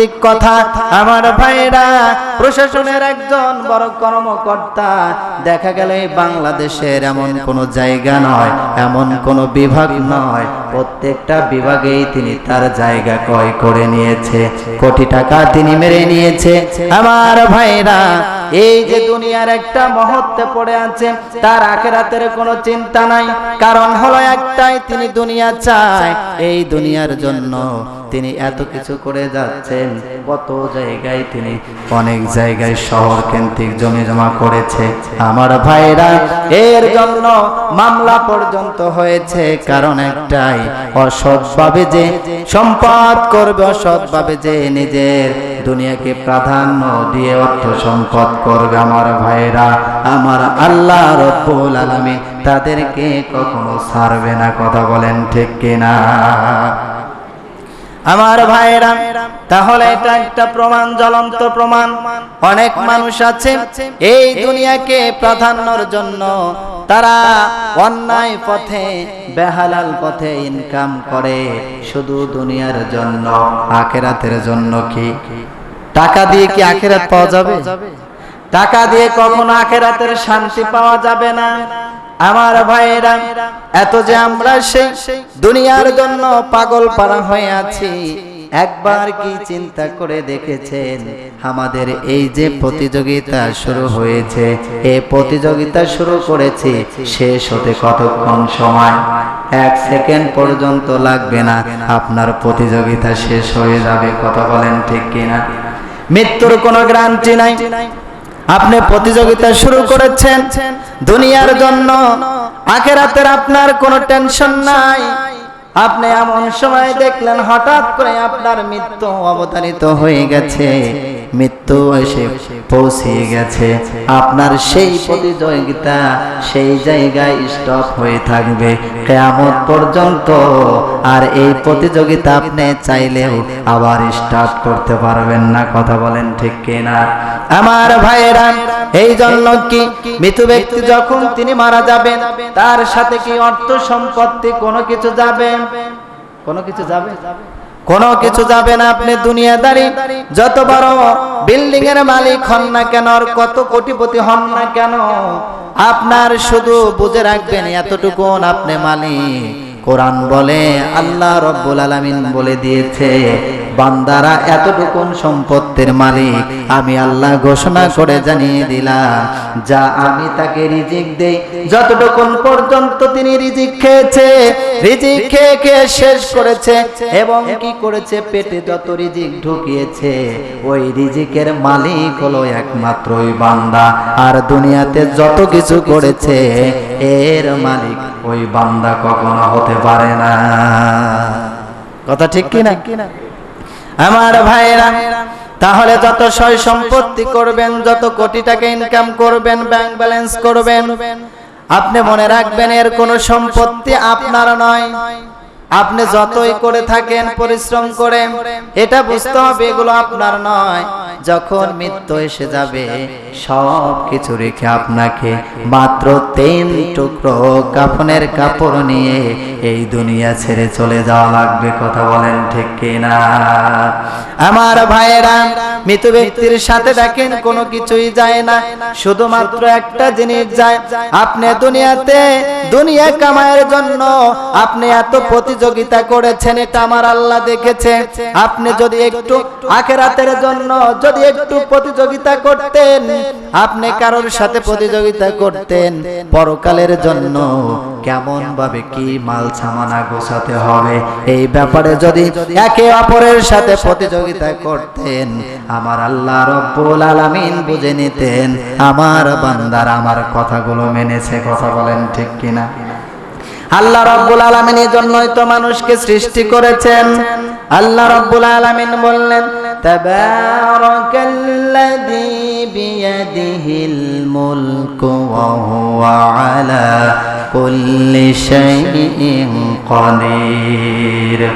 ঠিক কথা আমার ভাইরা প্রশাসনের একজন বড় কর্মকর্তা, দেখা গেল বাংলাদেশের এমন কোনো জায়গা নয়, এমন কোনো বিভাগ নয় প্রত্যেকটা বিভাগেই তিনি তার জায়গা ক্রয় করে নিয়েছে। কোটি টাকা তিনি মেরে নিয়েছে। আমার ভাইরা, এই যে দুনিয়ার একটা মহত্বে পড়ে আছে, তার আখেরাতের কোনো চিন্তা নাই। কারণ হলো একটাই, তিনি দুনিয়া চায়। এই দুনিয়ার জন্য তিনি এত কিছু করে যাচ্ছেন। কত জায়গায় তিনি অনেক জায়গায় শহর কেন্দ্রিক জমি জমা করেছে। আমার ভাইরা, এর জন্য মামলা পর্যন্ত হয়েছে। কারণ একটাই অসৎভাবে যে সম্পদ করবে, অসৎভাবে যে নিজের দুনিয়াকে প্রাধান্য দিয়ে অর্থ সম্পদ করবে, আমার ভাইরা আমার আল্লাহ রব্বুল আলমী তাদেরকে কখনো ছাড়বে না, কথা বলেন ঠিক কিনা? আমার ভাইরা তাহলে এটা একটা প্রমাণ, জ্বলন্ত প্রমাণ। অনেক মানুষ আছে এই দুনিয়াকে প্রাধান্যর জন্য তারা অন্যায় পথে, বেহালাল পথে ইনকাম করে শুধু দুনিয়ার জন্য, আখেরাতের জন্য কি? টাকা দিয়ে কি আখেরাত পাওয়া যাবে? টাকা দিয়ে কখনো আখেরাতের শান্তি পাওয়া যাবে না। আমার ভাইয়েরা এত যে আমরা সেই দুনিয়ার জন্য পাগল পারা হয়ে আছি, একবার কি চিন্তা করে দেখেছেন? আমাদের এই যে প্রতিযোগিতা শুরু হয়েছে এই প্রতিযোগিতা শুরু করেছি শেষ হতে কতক্ষণ সময়? এক সেকেন্ড পর্যন্ত লাগবে না, আপনার প্রতিযোগিতা শেষ হয়ে যাবে, কথা বলেন ঠিক কিনা? মৃত্যুর কোনো গ্যারান্টি নাই। আপনি প্রতিযোগিতা শুরু করেছেন। দুনিয়ার জন্য। আখেরাতের আপনার কোনো টেনশন নাই। আপনি এমন সময় দেখলেন, হঠাৎ করে আপনার মৃত্যু অবতারিত হয়ে গেছে। মৃত্যু এসে পৌঁছিয়ে গেছে। আপনার সেই প্রতিযোগিতা সেই জায়গায় স্টপ হয়ে থাকবে। কেয়ামত পর্যন্ত আর এই প্রতিযোগিতা আপনি চাইলেও আবার স্টার্ট করতে পারবেন না। কথা বলেন ঠিক কিনা? আমার ভাইয়েরা, এই জন্য কি মৃত ব্যক্তি যখন তিনি মারা যাবেন, তার সাথে কি অর্থ সম্পত্তি কোনো কিছু যাবে? কোনো কিছু যাবে? কোনো কিছু যাবে না। আপনি দুনিয়াদারি, যত বড় বিল্ডিং এর মালিক হন না কেন, আর কত কোটিপতি হন না কেন, আপনার শুধু বুঝে রাখবেন এতটুকু আপনি মালিক। কোরআন বলে, আল্লাহ রব্বুল আলামিন বলে দিয়েছে বান্দারা এতটুকুন সম্পত্তির মালিক। আমি আল্লাহ ঘোষণা করে জানিয়ে দিলাম, যা আমি তাকে রিজিক দেই, যতটুকুন পর্যন্ত তিনি রিজিক খেয়েছে, রিজিক খেয়ে খেয়ে শেষ করেছে, এবং কি করেছে, পেটে যত রিজিক ঢুকিয়েছে, ওই রিজিকের মালিক হলো একমাত্র ওই বান্দা। আর দুনিয়াতে যত কিছু করেছে, এর মালিক ওই বান্দা কখনো হতে পারে না। কথা ঠিক কিনা? আমার ভাইরা তাহলে যত সয় সম্পত্তি করবেন, যত কোটি টাকা ইনকাম করবেন ব্যাংক ব্যালেন্স করবেন, আপনি মনে রাখবেন এর কোনো সম্পত্তি আপনার নয়। আপনি যতই করে থাকেন, পরিশ্রম করে, এটা বুঝতে হবে, এগুলো আপনার নয়। যখন মৃত্যু এসে যাবে সব কিছু রেখে আপনাকে মাত্র তিন টুকরো কাফনের কাপড় নিয়ে এই দুনিয়া ছেড়ে চলে যাওয়া লাগবে, কথা বলেন ঠিক কিনা? আমার ভাইয়েরা, মৃত ব্যক্তির সাথে দেখেন, কোনো কিছুই যায় না। শুধুমাত্র একটা জিনিস যায়, আপনি দুনিয়াতে দুনিয়া কামায়ের জন্য আপনি এত প্রতিযোগিতা করেছেন, এটা আমার আল্লাহ দেখেছে। আপনি যদি একটু আখেরাতের জন্য যদি একটু প্রতিযোগিতা করতেন, আপনি কারোর সাথে প্রতিযোগিতা করতেন, পরকালের জন্য কেমন ভাবে কি মাল সামানা গোছাতে হবে? এই ব্যাপারে যদি একে অপরের সাথে প্রতিযোগিতা করতেন, আমার আল্লাহ রব্বুল আলামিন বুঝে নিতেন, আমার বান্দার আমার কথাগুলো মেনেছে, কথা বলেন ঠিক কিনা? আল্লাহ রব্বুল আলামিন এই জন্যই তো মানুষকে সৃষ্টি করেছেন আল্লাহ রব্বুল আলামিন বললেন তাবারাকাল্লাযী বিয়াদিহিল মুলকু ওয়া হুয়া আলা কুল্লি শাইইন قدير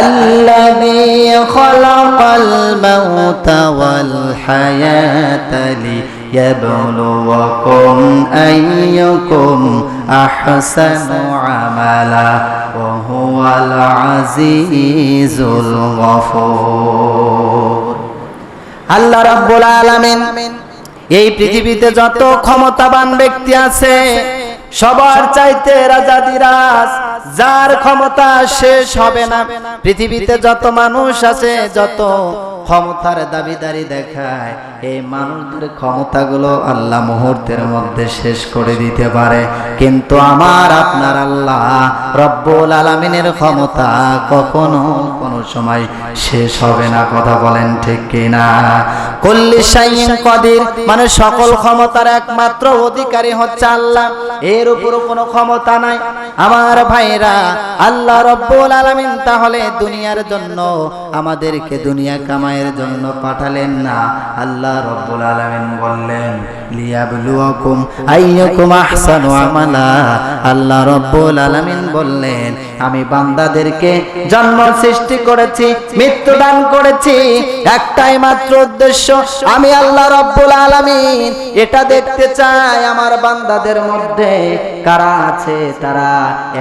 الذي خلق الموت والحياة يبلوكم أيكم أحسن عملا وهو العزيز الغفور আল্লাহ রাব্বুল আলামিন এই পৃথিবীতে যত ক্ষমতাবান ব্যক্তি আছে সবার চাইতে রাজা দিরাজ যার ক্ষমতা শেষ হবে না। পৃথিবীতে যত মানুষ আছে, যত ক্ষমতার দাবিদারি দেখায়, এই মানুষদের ক্ষমতাগুলো আল্লাহ মুহূর্তের মধ্যে শেষ করে দিতে পারে। কিন্তু আমার, আপনার আল্লাহ রব্বুল আলামিনের ক্ষমতা কখনো কোনো সময় শেষ হবে না। কথা বলেন ঠিক কিনা? কল্লি শাইইন কদির মানে সকল ক্ষমতার একমাত্র অধিকারী হচ্ছে আল্লাহ। এর উপরও কোনো ক্ষমতা নাই। আমার ভাইরা আল্লাহ রব্বুল আলামিন তাহলে দুনিয়ার জন্য, আমাদেরকে দুনিয়া কামাইয়ের জন্য পাঠালেন না? আল্লাহ রব্বুল আলামিন বললেন আল্লাহ রব্বুল আলামিন বললেন, আমি বান্দাদেরকে জন্ম সৃষ্টি করেছি মৃত্যু দান করেছি। একটাই মাত্র উদ্দেশ্য, আমি আল্লাহ রব্বুল আলামিন এটা দেখতে চাই আমার বান্দাদের মধ্যে। কারা আছে তারা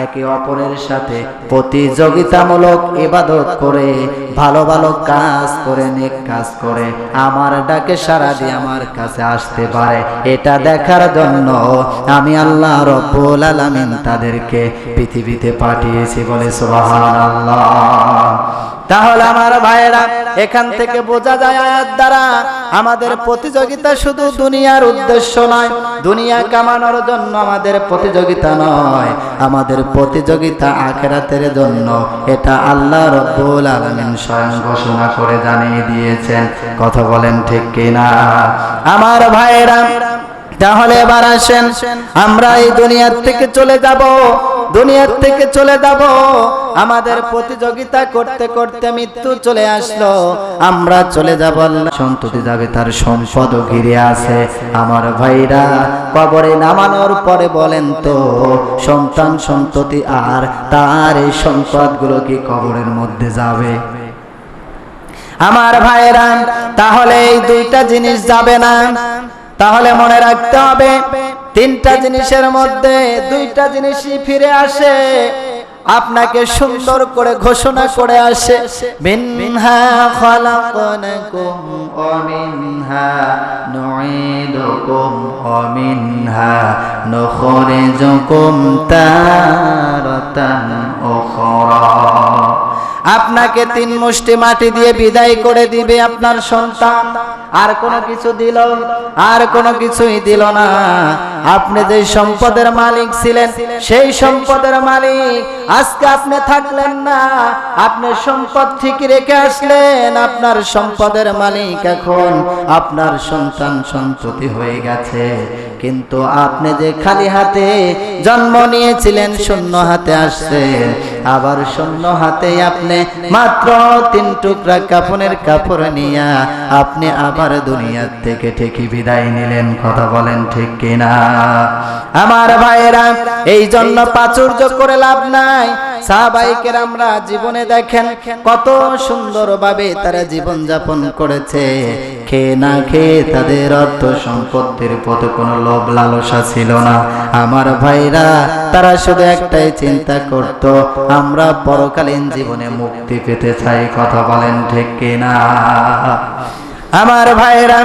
একে অপরের সাথে প্রতিযোগিতামূলক ইবাদত করে, ভালো ভালো কাজ করে, নেক কাজ করে, আমার ডাকে সারা দিয়ে আমার কাছে আসতে পারে। এটা দেখার জন্য আমি আল্লাহ রব্বুল আলামিন তাদেরকে পৃথিবীতে পাঠিয়েছি বলে সুবহানাল্লাহ। তাহলে আমার ভাইয়েরা এখান থেকে বোঝা যায় আয়াত দ্বারা আমাদের প্রতিযোগিতা শুধু দুনিয়ার উদ্দেশ্য নয় দুনিয়া কামানোর জন্য আমাদের প্রতিযোগিতা নয় আমাদের প্রতিযোগিতা আখেরাতের জন্য। এটা আল্লাহ রব্বুল আলামিন স্বয়ং ঘোষণা করে জানিয়ে দিয়েছেন। কথা বলেন ঠিক কিনা? আমার ভাইয়েরা তাহলে এবার আসেন আমরা এই দুনিয়ার থেকে চলে যাব। দুনিয়ার থেকে চলে যাব। আমাদের প্রতিযোগিতা করতে করতে মৃত্যু চলে আসলো। আমরা চলে যাব সন্ততি যাবে, তার সম্পদ ঘিরে আছে। আমার ভাইরা, কবরে নামানোর পরে বলেন তো, সন্তান সন্ততি আর তার এই সম্পদগুলো কি কবরের মধ্যে যাবে? আমার ভাইরা, তাহলে এই দুইটা জিনিস যাবে না। তাহলে মনে রাখতে হবে তিনটা জিনিসের মধ্যে দুইটা জিনিসই ফিরে আসে। আপনাকে সুন্দর করে ঘোষণা করে আসে আপনাকে তিন মুষ্টি মাটি দিয়ে বিদায় করে দিবে আপনার সন্তান। আর কোনো কিছু দিল, আর কোনো কিছুই দিল না। আপনি যে সম্পদের মালিক ছিলেন, সেই সম্পদের মালিক আজকে আপনি থাকলেন না। আপনি সম্পদ ঠিক রেখে আসলেন, আপনার সম্পদের মালিক এখন আপনার সন্তান সন্ততি হয়ে গেছে। কিন্তু আপনি যে খালি হাতে জন্ম নিয়েছিলেন, শূন্য হাতে আসছেন, আবার শূন্য হাতে আপনি মাত্র তিন টুকরা কাপনের কাপড় নিয়ে আপনি আবার দুনিয়ার থেকে ঠিকই বিদায় নিলেন, কথা বলেন ঠিক কিনা? আমার ভাইয়েরা, এই জন্য প্রাচুর্য করে লাভ নাই। সাহাবাইকের আমরা জীবনে দেখেন কত সুন্দরভাবে তারা জীবন যাপন করেছে। খেয়ে না খেয়ে তাদের অর্থ সম্পত্তির কোনো লোভ লালসা ছিল না। আমার ভাইরা, তারা শুধু একটাই চিন্তা করত, আমরা পরকালীন জীবনে মুক্তি পেতে চাই, কথা বলেন ঠিক কিনা? আমার ভাইরা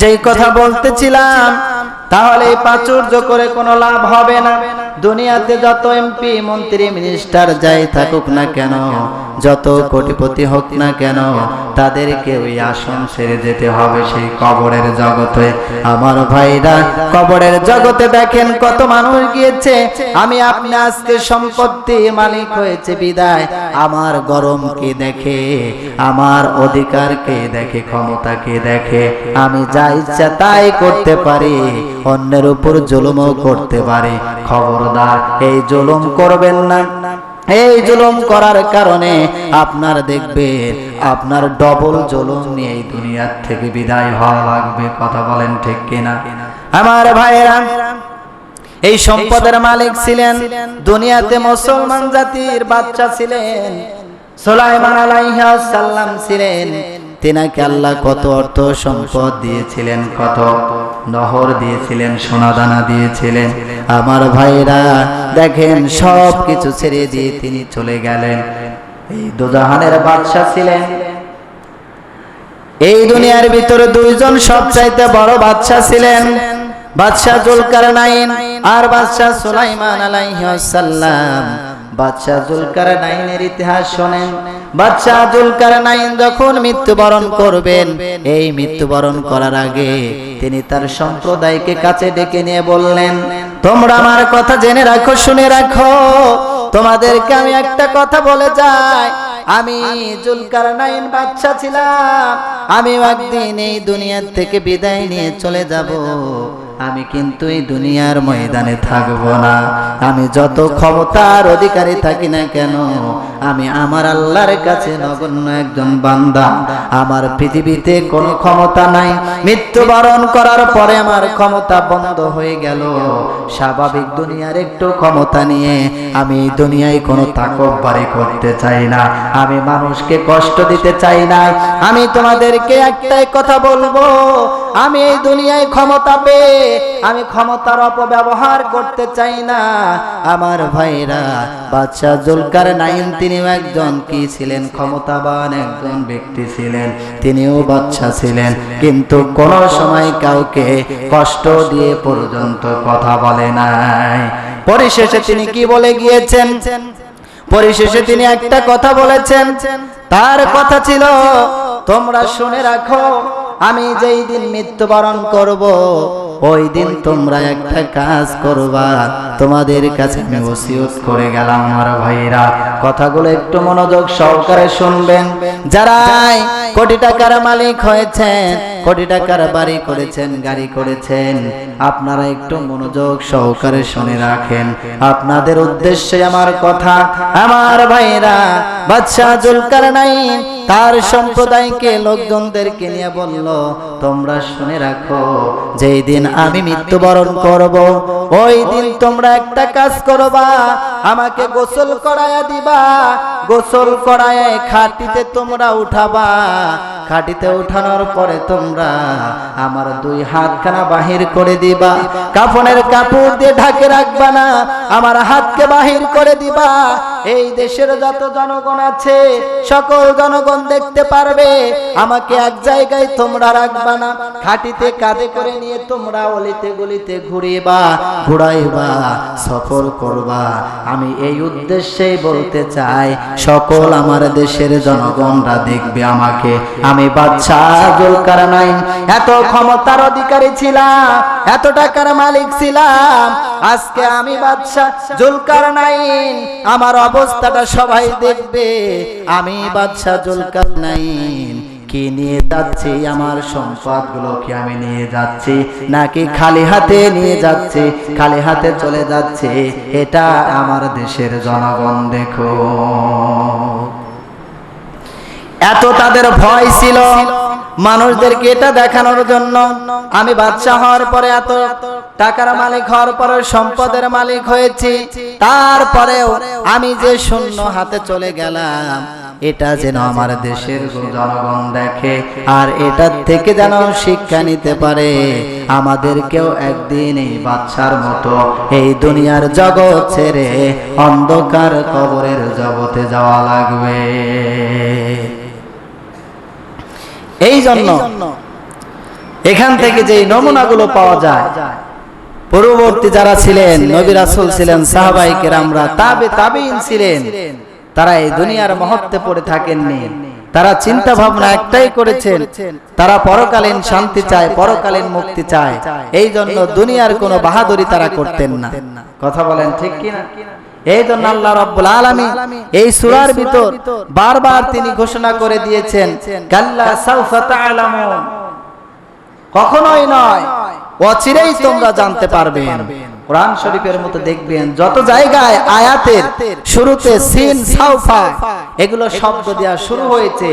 যেই কথা বলতেছিলাম তাহলে এই প্রাচুর্য করে কোনো লাভ হবে না। দুনিয়াতে যত এমপি মন্ত্রী মিনিস্টার যাই থাকুক না কেন, যত কোটিপতি হোক না কেন তাদেরকে ওই আসন ছেড়ে যেতে হবে সেই কবরের জগতে। আমার ভাইরা, কবরের জগতে দেখেন কত মানুষ গিয়েছে। আমি আপনি আজকে সম্পত্তি মালিক হয়েছে, বিদায়। আমার গরম কে দেখে? আমার অধিকার কে দেখে? ক্ষমতা কে দেখে? আমি যা ইচ্ছা তাই করতে পারি, অন্যের উপর জুলুমও করতে পারি। খবরদার এই জুলুম করবেন না। এই জুলুম করার কারণে আপনার দেখবে আপনার ডবল জুলুম নিয়ে এই দুনিয়ার থেকে বিদায় হওয়া লাগবে। কথা বলেন ঠিক কিনা? আমার ভাইয়েরা, এই সম্পদের মালিক ছিলেন, দুনিয়াতে মুসলমান জাতির বাচ্চা ছিলেন। সোলাইমান আলাইহিস সালাম ছিলেন তেনাকে আল্লাহ কত অর্থ সম্পদ দিয়েছিলেন, কত নহর দিয়েছিলেন, সোনাদানা দিয়েছিলেন। আমার ভাইরা, দেখেন সব কিছু ছেড়ে দিয়ে তিনি চলে গেলেন। এই দোজাহানের বাদশা ছিলেন। এই দুনিয়ার ভিতরে দুইজন সবচাইতে বড় বাদশা ছিলেন। বাদশাহ জুলকার নাইন আর বাদশাহ সুলাইমান আলাইহিসসালাম বাদশাহ জুলকার নাইনের ইতিহাস শোনেন। বাদশাহ জুলকার নাইন যখন মৃত্যুবরণ করবেন, এই মৃত্যুবরণ করার আগে তিনি তার সম্প্রদায়কে কাছে ডেকে নিয়ে বললেন, তোমরা আমার কথা জেনে রাখো, শুনে রাখো। তোমাদেরকে আমি একটা কথা বলে যাই। আমি জুলকার নাইন বাচ্চা ছিলাম। আমি একদিন এই দুনিয়ার থেকে বিদায় নিয়ে চলে যাব। আমি কিন্তু এই দুনিয়ার ময়দানে থাকব না। আমি যত ক্ষমতার অধিকারী থাকি না কেন, আমি আমার আল্লাহর কাছে নগণ্য একজন বান্দা। আমার পৃথিবীতে কোনো ক্ষমতা নাই। মৃত্যুবরণ করার পরে আমার ক্ষমতা বন্ধ হয়ে গেল। স্বাভাবিক দুনিয়ার একটু ক্ষমতা নিয়ে আমি এই দুনিয়ায় কোনো তাকব বাড়ি করতে চাই না। আমি মানুষকে কষ্ট দিতে চাই না। আমি তোমাদেরকে একটাই কথা বলব, আমি এই দুনিয়ায় ক্ষমতা পেয়ে আমি ক্ষমতার অপব্যবহার করতে চাই না। আমার ভাইরা বাচ্চা জুলকার নাইন তিনিও একজন কি ছিলেন? ক্ষমতাবান একজন ব্যক্তি ছিলেন। তিনিও বাচ্চা ছিলেন। কিন্তু কোন সময় কাউকে কষ্ট দিয়ে পর্যন্ত কথা বলে নাই। পরিশেষে তিনি কি বলে গিয়েছেন? পরিশেষে তিনি একটা কথা বলেছেন। তার কথা ছিল, তোমরা শুনে রাখো, আমি যেই দিন মৃত্যুবরণ করব ওই দিন তোমরা একটা কাজ করবা। তোমাদের কাছে আমি ওসিয়ত করে গেলাম আমার ভাইরা কথাগুলো একটু মনোযোগ সহকারে শুনবেন। যারা কোটি টাকার মালিক হয়েছেন, কোটি টাকার বাড়ি করেছেন, গাড়ি করেছেন, আপনারা একটু মনোযোগ সহকারে শুনে রাখেন। আপনাদের উদ্দেশ্যে আমার কথা, আমার ভাইরা বাদশাহ জুলকার নাই তার সম্প্রদায়কে লোকজনদেরকে নিয়ে বলল, তোমরা শুনে রাখো, যেই দিন আমি মৃত্যুবরণ করব। ওই দিন তোমরা একটা কাজ করবা। আমাকে গোসল করায়া দিবা। গোসল করায় খাটিতে তোমরা উঠাবা। খাটিতে উঠানোর পরে তোমরা আমার দুই হাতখানা বাহির করে দিবা। কাফনের কাপড় দিয়ে ঢাকে রাখবা না, আমার হাতকে বাহির করে দিবা। এই দেশের যত জনগণ আছে, সকল জনগণ দেখতে পারবে, আমাকে এক জায়গায় তোমরা রাখবা না। খাটিতে কাঁধে করে নিয়ে তোমরা অলিতে গলিতে ঘুরিবা, ঘুরাইবা, সফর করবা। আমি এই উদ্দেশ্যেই বলতে চাই, সকল আমার দেশের জনগণরা দেখবে আমাকে। আমি বাচ্চা জুলকার নাই এত ক্ষমতার অধিকারী ছিলাম, এত টাকার মালিক ছিলাম, আজকে আমি বাচ্চা জুলকার নাইন আমার অবস্থাটা সবাই দেখবে। আমি বাচ্চা জুলকার নাইন কি নিয়ে যাচ্ছি? আমার সম্পদ কি আমি নিয়ে যাচ্ছি? নাকি খালি হাতে নিয়ে যাচ্ছি? খালি হাতে চলে যাচ্ছে। এটা আমার দেশের জনগণ, দেখো। এত তাদের ভয় ছিল মানুষদেরকে এটা দেখানোর জন্য। আমি বাচ্চা হওয়ার পরে এত টাকার মালিক হওয়ার পরে সম্পদের মালিক হয়েছি। তারপরেও আমি যে শূন্য হাতে চলে গেলাম এটা যেন আমার দেশের জনগণ দেখে। আর এটার থেকে যেন শিক্ষা নিতে পারে। আমাদেরকেও একদিন এই বাচ্চার মতো এই দুনিয়ার জগৎ ছেড়ে অন্ধকার কবরের জগতে যাওয়া লাগবে। এই জন্য এখান থেকে যে নমুনাগুলো পাওয়া যায় পূর্ববর্তী যারা ছিলেন নবী রাসূল ছিলেন সাহাবাই কেরামরা তাবে তাবেইন ছিলেন। তারা এই দুনিয়ার মহত্বে পড়ে থাকেননি। তারা চিন্তা ভাবনা একটাই করেছেন, তারা পরকালীন শান্তি চায়, পরকালীন মুক্তি চায়। এই জন্য দুনিয়ার কোনো বাহাদুরি তারা করতেন না। কথা বলেন ঠিক কিনা? এই জন্য আল্লাহ রব্বুল আলামিন এই সূরার ভিতর বারবার তিনি ঘোষণা করে দিয়েছেন, কাল্লা সাউফা কখনোই নয়, অচিরেই তোমরা জানতে পারবেন। কোরআন শরীফের মতো দেখবেন, যত জায়গায় আয়াতের শুরুতে সিন সাউফা এগুলো শব্দ দেওয়া শুরু হয়েছে,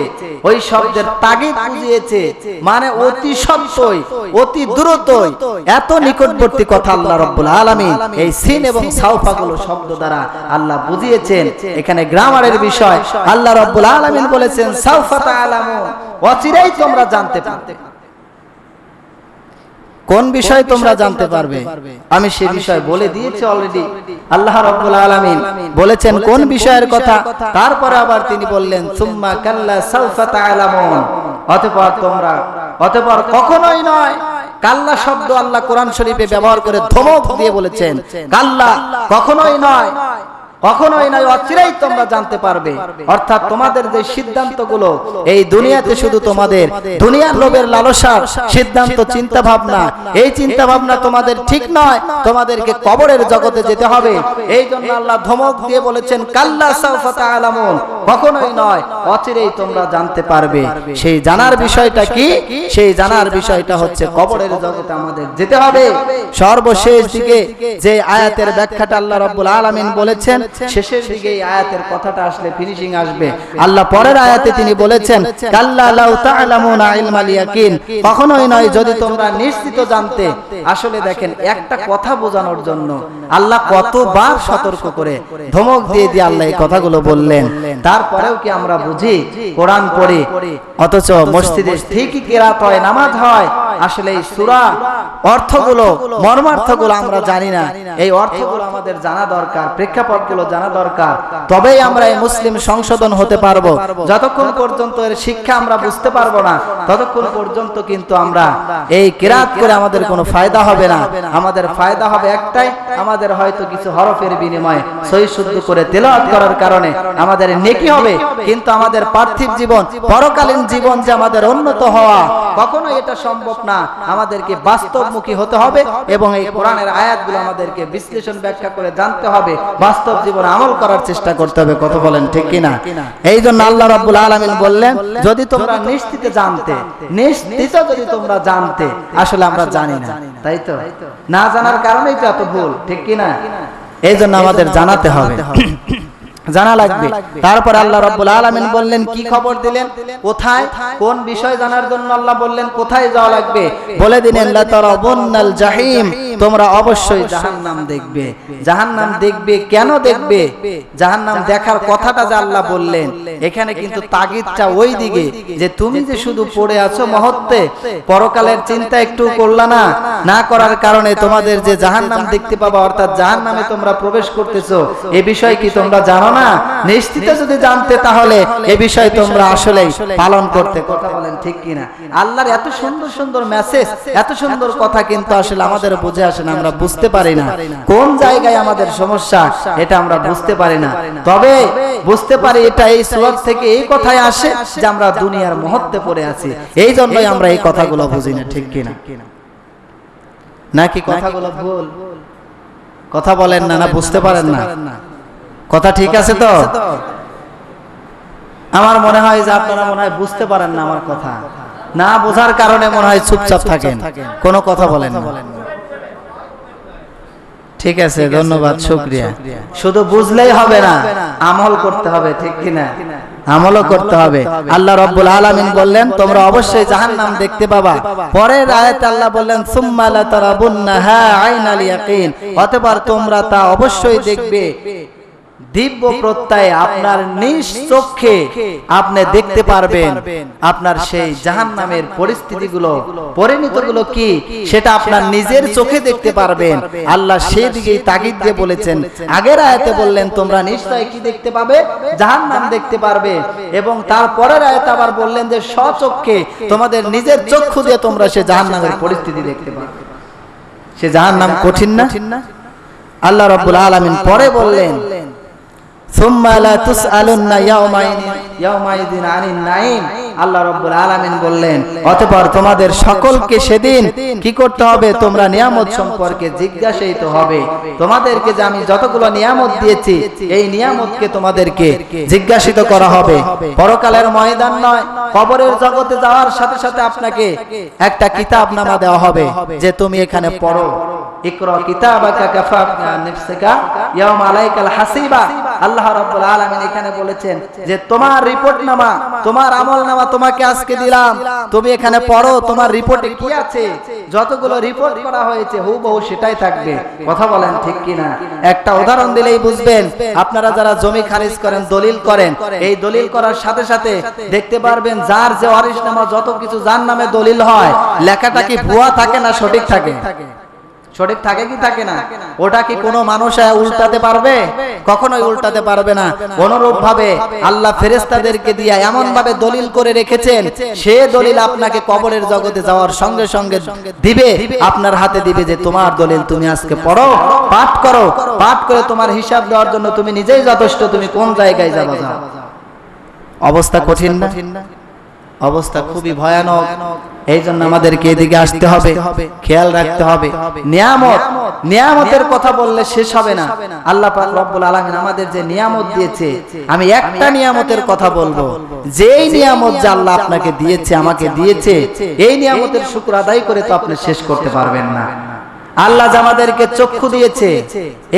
ওই শব্দের তাগিদ বুঝিয়েছে মানে অতি সত্যই, অতি দ্রুতই, এত নিকটবর্তী কথা আল্লাহ রব্বুল আলামিন এই সিন এবং সাউফা গুলো শব্দ দ্বারা আল্লাহ বুঝিয়েছেন। এখানে গ্রামারের বিষয়, আল্লাহ রব্বুল আলামিন বলেছেন সাউফা তা'লামুন অচিরেই তোমরা জানতে পারবে। কোন বিষয় তোমরা জানতে পারবে? আমি সে বিষয় বলে দিয়েছি অলরেডি আল্লাহ রাব্বুল আলামিন বলেছেন কোন বিষয়ের কথা? তারপরে আবার তিনি বললেন সুম্মা কাল্লা সাউফা তাআলামুন। অতঃপর তোমরা অতঃপর কখনোই নয় কাল্লা শব্দ আল্লাহ কোরআন শরীফে ব্যবহার করে ধমক দিয়ে বলেছেন কাল্লা কখনোই নয়। কখনোই নয়, অচিরেই তোমরা জানতে পারবে। অর্থাৎ তোমাদের যে এই দুনিয়াতে শুধু তোমাদের, দুনিয়ার লোভের লালসার সিদ্ধান্ত চিন্তা ভাবনা এই চিন্তা ভাবনা তোমাদের ঠিক নয়, তোমাদেরকে কবরের জগতে যেতে হবে। এই জন্য আল্লাহ ধমক দিয়ে বলেছেন, কাল্লা সাউফা তাআলামুন। কখনোই নয়, অচিরেই তোমরা জানতে পারবে। সেই জানার বিষয়টা কি? সেই জানার বিষয়টা হচ্ছে, কবরের জগতে আমাদের যেতে হবে। সর্বশেষ দিকে যে আয়াতের ব্যাখ্যাটা আল্লাহ রাব্বুল আলামিন বলেছেন শেষের দিকে এই আয়াতের কথাটা আসলে ফিনিশিং আসবে। আল্লাহ পরের আয়াতে তিনি বলেছেন কাল্লা লাউ তা'লামুনা ইলমাল ইয়াকিন। কখনোই নয় যদি তোমরা নিশ্চিত জানতে আসলে দেখেন একটা কথা বোঝানোর জন্য আল্লাহ কতবার সতর্ক করে ধমক দিয়ে দিয়ে আল্লাহ এই কথাগুলো বললেন। তারপরেও কি আমরা বুঝি? কোরআন পড়ে অথচ মসজিদে ঠিকই কেরাত হয় নামাজ হয়। আসলে এই সূরা অর্থগুলো মর্মার্থগুলো আমরা জানি না। এই অর্থগুলো আমাদের জানা দরকার প্রেক্ষাপটগুলো জানা দরকার। তবেই আমরা এই মুসলিম সংশোধন হতে পারব। যতক্ষণ পর্যন্ত এর শিক্ষা আমরা বুঝতে পারব না, ততক্ষণ পর্যন্ত কিন্তু আমরা এই কিরাত করে আমাদের কোনো ফায়দা হবে না। আমাদের ফায়দা হবে একটাই, আমাদের হয়তো কিছু হরফের বিনিময়ে সহি শুদ্ধ করে তেলাওয়াত করার কারণে আমাদের নেকি হবে, কিন্তু আমাদের পার্থিব জীবন, পরকালীন জীবন যে আমাদের উন্নত হওয়া কখনো এটা সম্ভব না। আমাদেরকে বাস্তবমুখী হতে হবে এবং এই কোরআনের আয়াতগুলো আমাদেরকে বিশ্লেষণ ব্যাখ্যা করে জানতে হবে। বাস্তব জীবনে আমল করার চেষ্টা করতে হবে কত বলেন ঠিক কিনা? এই জন্য আল্লাহ রাব্বুল আলামিন বললেন, যদি তোমরা নিশ্চিত জানতে, নিশ্চিত যদি তোমরা জানতে, আসলে আমরা জানি না। তাই তো? না জানার কারণেই তো এত ভুল, ঠিক কিনা? এই জন্য আমাদের জানাতে হবে। জানা লাগবে। তারপর আল্লাহ রাব্বুল আলামিন বললেন, কি খবর দিলেন? কোথায়? কোন বিষয় জানার জন্য আল্লাহ বললেন, কোথায় যাওয়া লাগবে? বলে দিলেন, লা তারাবুন্নাল জাহিম, তোমরা অবশ্যই জাহান্নাম দেখবে। জাহান্নাম দেখবে কেন দেখবে? জাহান্নাম দেখার কথাটা যে আল্লাহ বললেন। এখানে কিন্তু তাগিদটা ওই দিকে যে তুমি যে শুধু পড়ে আছো মহত্বে, পরকালের চিন্তা একটু করলা না না করার কারণে তোমাদের যে জাহান্নাম দেখতে পাবা, অর্থাৎ জাহান্নামে তোমরা প্রবেশ করতেছো, এ বিষয় কি তোমরা জানো না? নিশ্চিত যদি জানতে তাহলে এ বিষয় তোমরা আসলেই পালন করতে কথা বলেন ঠিক কিনা? আল্লাহর এত সুন্দর সুন্দর মেসেজ এত সুন্দর কথা কিন্তু আসলে আমাদের বুঝে আসে না, আমরা বুঝতে পারি না। কোন জায়গায় আমাদের সমস্যা, এটা আমরা বুঝতে পারি না। তবে বুঝতে পারি এটা এই সুরত থেকে এই কথাই আসে যে আমরা দুনিয়ার মহত্বে পড়ে আছি। এই জন্যই আমরা এই কথাগুলো বুঝি না, ঠিক কিনা? নাকি কথাগুলো ভুল? কথা বলেন না না, বুঝতে পারেন না। কথা ঠিক আছে তো? আমার মনে হয় যে আপনারা মনে হয় বুঝতে পারেন না আমার কথা। না বোঝার কারণে মনে হয় চুপচাপ থাকেন। কোনো কথা বলেন না। ঠিক আছে ধন্যবাদ শুক্রিয়া। শুধু বুঝলেই হবে না আমল করতে হবে ঠিক কিনা? আমলও করতে হবে। আল্লাহ রব্বুল আলামিন বললেন তোমরা অবশ্যই জাহান্নাম দেখতে পাবা। পরের আয়াতে আল্লাহ বললেন সুম্মা লা তারাবুন্নাহা আইনাল ইয়াকিন। অতঃপর তোমরা তা অবশ্যই দেখবে। দিব্য প্রত্যয়ে আপনার নিজ চোখে আপনি দেখতে পারবেন। আপনার সেই জাহান্নামের পরিস্থিতিগুলো পরিণতিগুলো কি? সেটা আপনার নিজের চোখে দেখতে পারবেন। আল্লাহ সেই দিকেই তাগিদ দিয়ে বলেছেন আগের আয়াতে বললেন তোমরা নিশ্চয় কি দেখতে পাবে? জাহান্নাম দেখতে পারবে। এবং তারপরের আয়াতে আবার বললেন যে স্বচক্ষে তোমাদের নিজের চক্ষু দিয়ে তোমরা সে জাহান্নামের পরিস্থিতি দেখতে পাবে। সে জাহান্নাম কঠিন না? আল্লাহ রাব্বুল আলামিন পরে বললেন জিজ্ঞাসিত তোমাদেরকে জিজ্ঞাসিত করা হবে। পরকালের ময়দান নয়, কবরের জগতে যাওয়ার সাথে সাথে আপনাকে একটা কিতাব নামা দেওয়া হবে, যে তুমি এখানে পড়ো। ইকরা কিতাবাকা আল্লাহ রাব্বুল আলামিন এখানে বলেছেন যে তোমার রিপোর্ট নামা, তোমার আমল নামা তোমাকে আজকে দিলাম। তুমি এখানে পড়ো, তোমার রিপোর্টে কি আছে? যতগুলো রিপোর্ট করা হয়েছে, হুবহু সেটাই থাকবে। কথা বলেন ঠিক কিনা? একটা উদাহরণ দিলেই বুঝবেন, আপনারা যারা জমি খারিজ করেন, দলিল করেন, এই দলিল করার সাথে সাথে দেখতে পারবেন যার যে ওয়ারিশ নামা, যত কিছু যার নামে দলিল হয়, লেখাটা কি ভুয়া থাকে না সঠিক থাকে? সঠিক থাকে কি থাকে না? ওটা কি কোনো মানুষ উল্টাতে পারবে? কখনোই উল্টাতে পারবে না। অনুরূপ ভাবে আল্লাহ ফেরেস্তাদেরকে দিয়ে এমন ভাবে দলিল করে রেখেছেন। সে দলিল আপনাকে কবরের জগতে যাওয়ার সঙ্গে সঙ্গে দিবে। আপনার হাতে দিবে যে তোমার দলিল তুমি আজকে পড়ো পাঠ করো পাঠ করে তোমার হিসাব দেওয়ার জন্য তুমি নিজেই যথেষ্ট তুমি কোন জায়গায় যাবা যাও। অবস্থা কঠিন না? অবস্থা খুবই ভয়ানক। এই জন্য আমাদেরকে এদিকে আসতে হবে খেয়াল রাখতে হবে। নিয়ামত নিয়ামতের কথা বললে শেষ হবে না। আল্লাহ পাক রব্বুল আলামিন আমাদের যে নিয়ামত দিয়েছে আমি একটা নিয়ামতের কথা বলব। যেই নিয়ামত যা আল্লাহ আপনাকে দিয়েছে আমাকে দিয়েছে এই নিয়ামতের শুকর আদায় করে তো আপনি শেষ করতে পারবেন না। আল্লাহ আমাদেরকে চক্ষু দিয়েছে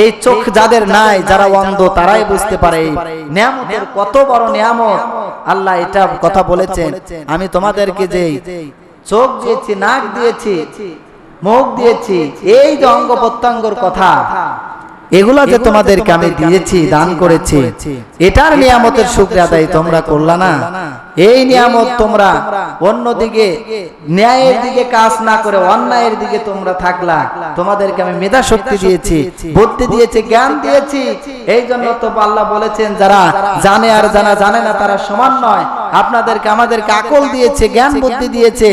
এই চোখ যাদের নাই যারা অন্ধ তারাই বুঝতে পারে। নিয়ামতের কত বড় নিয়ামত। আল্লাহ এটা কথা বলেছেন। আমি তোমাদেরকে যে চোখ দিয়েছি নাক দিয়েছি মুখ দিয়েছি এই যে অঙ্গ প্রত্যঙ্গর কথা। এগুলা যে তোমাদেরকে আমি দিয়েছি দান করেছি এটার নিয়ামতের শুক্রিয়া আদায় তোমরা করলা না। এই নিয়ামত তোমরা অন্যদিকে ন্যায়ের দিকে কাজ না করে অন্যায়ের দিকে তোমরা থাকলা। তোমাদেরকে আমি মেধা শক্তি দিয়েছি বুদ্ধি দিয়েছি জ্ঞান দিয়েছি। এই জন্য তো আল্লাহ বলেছেন যারা জানে আর জানা জানে না তারা সমান নয়। আপনাদেরকে আমাদেরকে আকল দিয়েছে জ্ঞান বুদ্ধি দিয়েছে।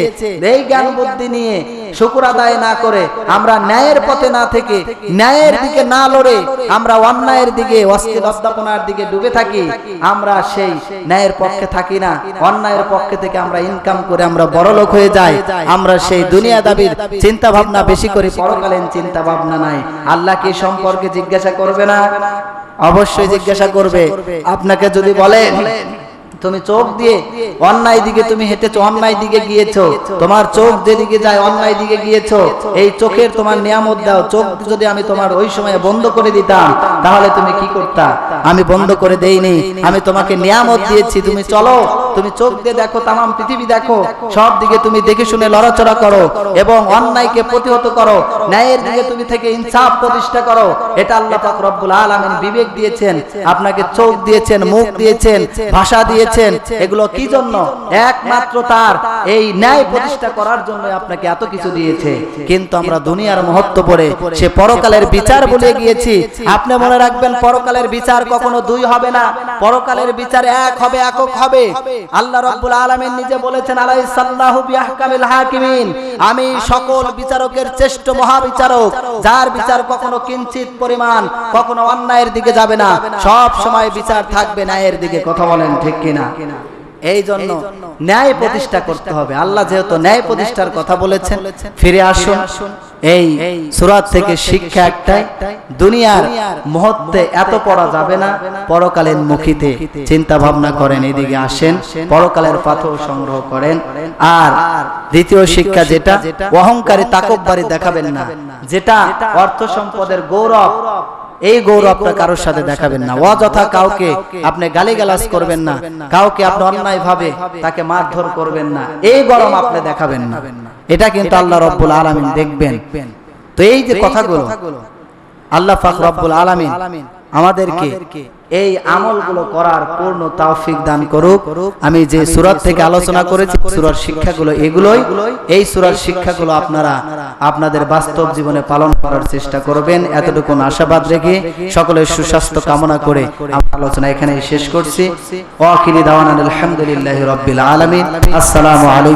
এই জ্ঞান বুদ্ধি নিয়ে শুকুর আদায় না করে আমরা ন্যায়ের পথে না থেকে ন্যায়ের দিকে না লড়ে আমরা অন্যায়ের দিকে অশ্লীল অধ্যাপনার দিকে ডুবে থাকি। আমরা সেই ন্যায়ের পক্ষে থাকি না। অন্যায়ের পক্ষে থেকে আমরা ইনকাম করে আমরা বড় লোক হয়ে যাই আমরা সেই দুনিয়া দাবির চিন্তা ভাবনা বেশি করে পরকালীন চিন্তা ভাবনা নাই। আল্লাহ কি সম্পর্কে জিজ্ঞাসা করবে না? অবশ্যই জিজ্ঞাসা করবে। আপনাকে যদি বলেন তুমি চোখ দিয়ে অন্যায় দিকে তুমি হেঁটেছো, অন্যায় দিকে গিয়েছো, তোমার চোখ যেদিকে যায় অন্যায় দিকে গিয়েছো, এই চোখের তোমার নিয়ামত দাও, চোখ যদি আমি তোমার ওই সময় বন্ধ করে দিতাম, তাহলে তুমি কি করতা? আমি বন্ধ করে দেইনি, আমি তোমাকে নিয়ামত দিয়েছি, তুমি চলো, তুমি চোখ দিয়ে দেখো, তামাম পৃথিবী দেখো, সব দিকে তুমি দেখে শুনে লড়াচড়া করো এবং অন্যায়কে প্রতিহত করো, ন্যায়ের দিকে তুমি থেকে ইনসাফ প্রতিষ্ঠা করো, এটা আল্লাহ পাক রব্বুল আলামিন বিবেক দিয়েছেন, আপনাকে চোখ দিয়েছেন, মুখ দিয়েছেন, ভাষা দিয়েছেন এগুলো কি জন্য? একমাত্র তার এই ন্যায় প্রতিষ্ঠা করার জন্য আপনাকে এত কিছু দিয়েছে। কিন্তু আমরা দুনিয়ার মহত্ব পড়ে সে পরকালের বিচার বলে গিয়েছি। আপনি মনে রাখবেন পরকালের বিচার কখনো দুই হবে না। পরকালের বিচার এক হবে একক হবে। আল্লাহ রাব্বুল আলামিন নিজে বলেছেন আলাইহিস সাল্লাহু বিআহকামিল হাকিমিন। আমি সকল বিচারকের শ্রেষ্ঠ মহাবিচারক যার বিচার কখনো কিঞ্চিত পরিমাণ কখনো অন্যায়ের দিকে যাবে না। সব সময় বিচার থাকবে ন্যায়ের দিকে কথা বলেন ঠিক কিনা? এই জন্য ন্যায় প্রতিষ্ঠা করতে হবে। আল্লাহ যেহেতু ন্যায় প্রতিষ্ঠার কথা বলেছেন ফিরে আসুন। এই সুরাত থেকে শিক্ষা একটাই, দুনিয়ার মুহূর্তে এত পড়া যাবে না পরকালীন মুখীতে চিন্তা ভাবনা করেন, এদিকে আসেন, পরকালের পাথর সংগ্রহ করেন। আর দ্বিতীয় শিক্ষা যেটা, অহংকারী তাকববারি দেখাবেন না, যেটা অর্থ সম্পদের গৌরব, এই গৌরব আপনার কারোর সাথে দেখাবেন না। অযথা কাউকে আপনি গালিগালাজ করবেন না, কাউকে আপনি অন্যায় ভাবে তাকে মারধর করবেন না, এই গরম আপনি দেখাবেন না। এটা কিন্তু আল্লাহ রব্বুল আলামিন দেখবেন। তো এই যে কথাগুলো আল্লাহ পাক রব্বুল আলামিন আমাদেরকে এই আমলগুলো করার পূর্ণ তৌফিক দান করুক। আমি যে সূরা থেকে আলোচনা করেছি সূরার শিক্ষাগুলো এগুলোই এই সূরার শিক্ষাগুলো আপনারা আপনাদের বাস্তব জীবনে পালন করার চেষ্টা করবেন। এতটুকু আশাবাদ রেখে সকলের সুস্বাস্থ্য কামনা করে আমার আলোচনা এখানেই শেষ করছি। ওয়াকিরি দাওয়ান আলহামদুলিল্লাহি রাব্বিল আলামিন। আসসালামু আলাইকুম।